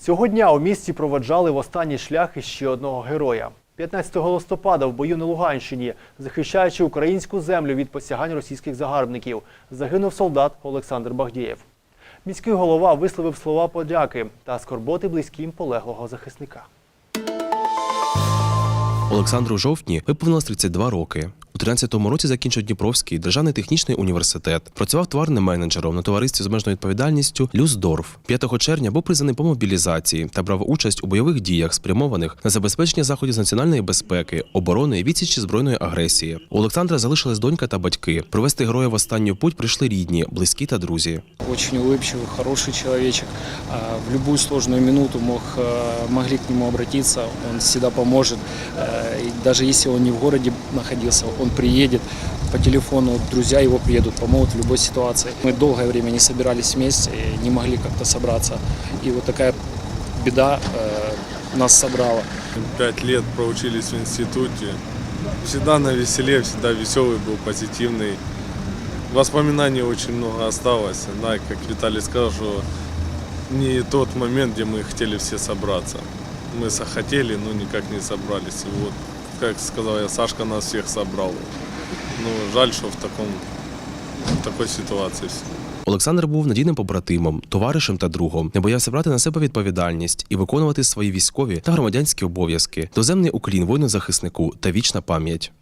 Цього дня у місті проводжали в останній шлях іще одного героя. 15 листопада в бою на Луганщині, захищаючи українську землю від посягань російських загарбників, загинув солдат Олександр Багдієв. Міський голова висловив слова подяки та скорботи близьким полеглого захисника. Олександру жовтні виповнилось 32 роки. У 13-му році закінчив Дніпровський державний технічний університет. Працював товарним менеджером на товаристві з обмеженою відповідальністю Люсдорф. 5 червня був призваний по мобілізації та брав участь у бойових діях, спрямованих на забезпечення заходів з національної безпеки, оборони і відсічі збройної агресії. У Олександра залишились донька та батьки. Провести героя в останню путь прийшли рідні, близькі та друзі. Очень улыбчивый, хороший человечек. А, В любую сложную минуту мог, э, могли к нему обратиться, он всегда поможет. Э, и Даже если он не в городе находился, он приедет по телефону, друзья его приедут, помогут в любой ситуации. Мы долгое время не собирались вместе, не могли как-то собраться. И вот такая беда э, нас собрала. Пять лет проучились в институте. Всегда на веселе, всегда веселый был, позитивный. Воспоминаний очень много осталось. Да, как Виталий сказал, что не тот момент, где мы хотели все собраться. Мы захотели, но никак не собрались. И вот, как сказал я, Сашка нас всех собрал. Ну, жаль, что в, таком, в такой ситуации. Олександр був надійним побратимом, товаришем та другом, не боявся брати на себе відповідальність і виконувати свої військові та громадянські обов'язки, доземний уклін воїну захиснику та вічна пам'ять.